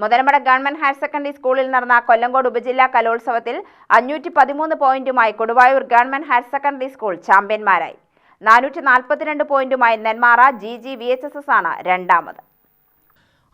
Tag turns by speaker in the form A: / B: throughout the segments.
A: Muthalamada government higher secondary സ്കൂളിൽ നടന്ന കൊല്ലങ്കോട് ഉപജില്ലാ കലോത്സവത്തിൽ അഞ്ഞൂറ്റി പതിമൂന്ന് പോയിന്റുമായി Koduvayur government higher secondary school ചാമ്പ്യന്മാരായി. നാനൂറ്റി നാൽപ്പത്തിരണ്ട് പോയിന്റുമായി Nenmara G G V H S S ആണ് രണ്ടാമത്.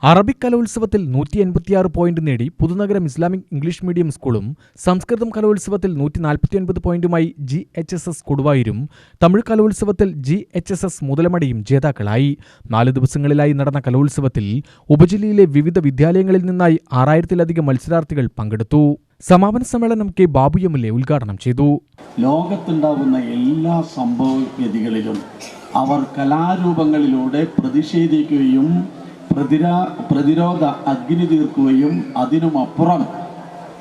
B: അറബിക് കലോത്സവത്തിൽ നൂറ്റി എൺപത്തിയാറ് പോയിന്റ് നേടി പുതുനഗരം ഇസ്ലാമിക് ഇംഗ്ലീഷ് മീഡിയം സ്കൂളും സംസ്കൃതം കലോത്സവത്തിൽ നൂറ്റി നാൽപ്പത്തിയൊൻപത് പോയിന്റുമായി ജി എച്ച് എസ് എസ് കൊടുവായൂരും തമിഴ് കലോത്സവത്തിൽ ജി എച്ച് എസ് എസ് മുതലമടയും ജേതാക്കളായി. നാല് ദിവസങ്ങളിലായി നടന്ന കലോത്സവത്തിൽ ഉപജില്ലയിലെ വിവിധ വിദ്യാലയങ്ങളിൽ നിന്നായി ആറായിരത്തിലധികം മത്സരാർത്ഥികൾ പങ്കെടുത്തു. സമാപന സമ്മേളനം K Babu M L A ഉദ്ഘാടനം ചെയ്തു.
C: ലോകത്തുണ്ടാകുന്ന എല്ലാ സംഭവഗതികളിലും അവർ കലാരൂപങ്ങളിലൂടെ പ്രതിഷേധിക്കുകയും പ്രതിരാ പ്രതിരോധ അഗ്നി തീർക്കുകയും അതിനുമപ്പുറം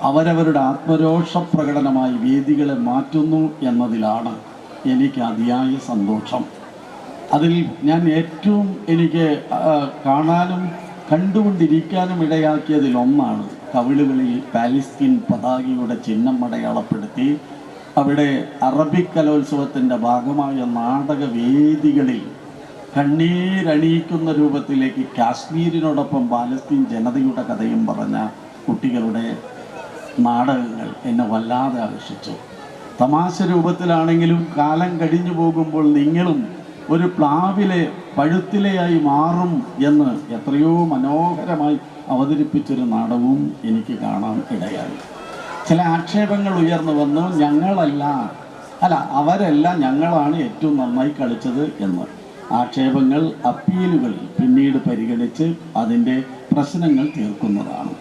C: അവരവരുടെ ആത്മരോഷ പ്രകടനമായി വേദികളെ മാറ്റുന്നു എന്നതിലാണ് എനിക്ക് അതിയായ സന്തോഷം. അതിൽ ഞാൻ ഏറ്റവും എനിക്ക് കാണാനും കണ്ടുകൊണ്ടിരിക്കാനും ഇടയാക്കിയതിൽ ഒന്നാണ് കവിളുകളിൽ പാലസ്തീൻ പതാകയുടെ ചിഹ്നം അടയാളപ്പെടുത്തി അവിടെ അറബിക് കലോത്സവത്തിന്റെ ഭാഗമായ നാടകവേദികളിൽ കണ്ണീരണിയിക്കുന്ന രൂപത്തിലേക്ക് കാശ്മീരിനോടൊപ്പം പാലസ്തീൻ ജനതയുടെ കഥയും പറഞ്ഞ കുട്ടികളുടെ നാടകങ്ങൾ എന്നെ വല്ലാതെ ആകർഷിച്ചു. തമാശ രൂപത്തിലാണെങ്കിലും കാലം കഴിഞ്ഞു പോകുമ്പോൾ നിങ്ങളും ഒരു പ്ലാവിലെ പഴുത്തിലയായി മാറും എന്ന് എത്രയോ മനോഹരമായി അവതരിപ്പിച്ചൊരു നാടകവും എനിക്ക് കാണാൻ ഇടയായി. ചില ആക്ഷേപങ്ങൾ ഉയർന്നു വന്നു ഞങ്ങളല്ല അല്ല അവരെല്ലാം ഞങ്ങളാണ് ഏറ്റവും നന്നായി കളിച്ചത് എന്ന്. ആക്ഷേപങ്ങൾ അപ്പീലുകളിൽ പിന്നീട് പരിഗണിച്ച് അതിന്റെ പ്രശ്നങ്ങൾ തീർക്കുന്നതാണ്.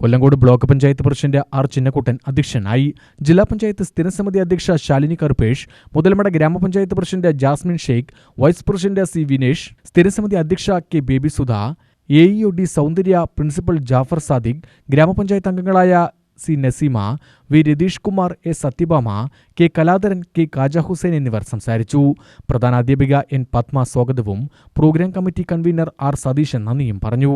B: Kollengode block panchayat president R Chinnakuttan അധ്യക്ഷനായി ജില്ലാ പഞ്ചായത്ത് സ്ഥിരസമിതി അധ്യക്ഷ ശാലിനി കറുപേഷ് മുതലമട ഗ്രാമപഞ്ചായത്ത് president Jasmin Sheikh vice president C Vinesh സ്ഥിരസമിതി അധ്യക്ഷ K Baby Sudha A E O D Soundarya principal Jafar Sadiq ഗ്രാമപഞ്ചായത്ത് അംഗങ്ങളായ C Nasima V Ratheesh Kumar A Sathyabhama K Kaladharan K Kaja Hussain എന്നിവർ സംസാരിച്ചു. പ്രധാന അധ്യാപിക എൻ പത്മ സ്വാഗതവും programme committee convener R Satheesan നന്ദിയും പറഞ്ഞു.